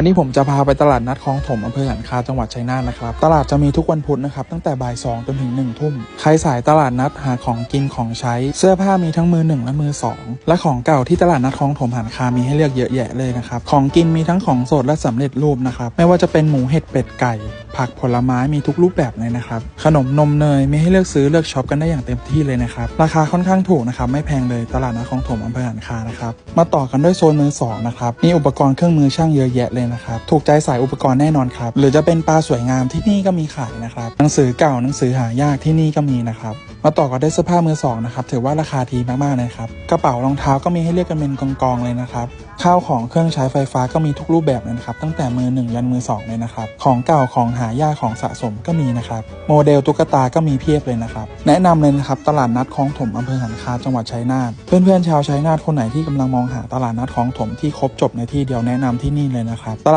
วันนี้ผมจะพาไปตลาดนัดคลองถมอำเภอหันคาจังหวัดชัยนาทนะครับ ตลาดจะมีทุกวันพุธนะครับ ตั้งแต่บ่ายสองจนถึง1นึ่ทุ่ม ใครสายตลาดนัดหาของกินของใช้ เสื้อผ้ามีทั้งมือหนึ่งและมือสองและของเก่าที่ตลาดนัดคลองถมหันคามีให้เลือกเยอะแยะเลยนะครับ ของกินมีทั้งของสดและสำเร็จรูปนะครับ ไม่ว่าจะเป็นหมูเห็ดเป็ดไก่ ผักผลไม้มีทุกรูปแบบเลยนะครับ ขนมนมเนยมีให้เลือกซื้อเลือกช็อปกันได้อย่างเต็มที่เลยนะครับ ราคาค่อนข้างถูกนะครับไม่แพงเลยตลาดนัดคลองถมอำเภอหันคานะครับ มาต่อกันด้วยโซนมือสองนะครับ มีอุปกรณ์เครื่องมือช่างเยอะแยะเลยนะครับ ถูกใจสายอุปกรณ์แน่นอนครับ หรือจะเป็นปลาสวยงามที่นี่ก็มีขายนะครับ หนังสือเก่าหนังสือหายากที่นี่ก็มีนะครับ มาต่อกันด้เสื้อผ้ามือสองนะครับถือว่าราคาดีมากๆเลยครับกระเป๋ารองเท้าก็มีให้เลือกกันเป็นกองๆเลยนะครับข้าวของเครื่องใช้ไฟฟ้าก็มีทุกรูปแบบเลยนะครับตั้งแต่มือหนึ่งยันมือสองเลยนะครับ ของเก่าของหายากของสะสมก็มีนะครับ โมเดลตุ๊กตาก็มีเพียบเลยนะครับ แนะนำเลยนะครับตลาดนัดคลองถมอำเภอหันคาจังหวัดชัยนาทเพื่อนๆชาวชัยนาทคนไหนที่กำลังมองหาตลาดนัดคลองถมที่ครบจบในที่เดียวแนะนำที่นี่เลยนะครับ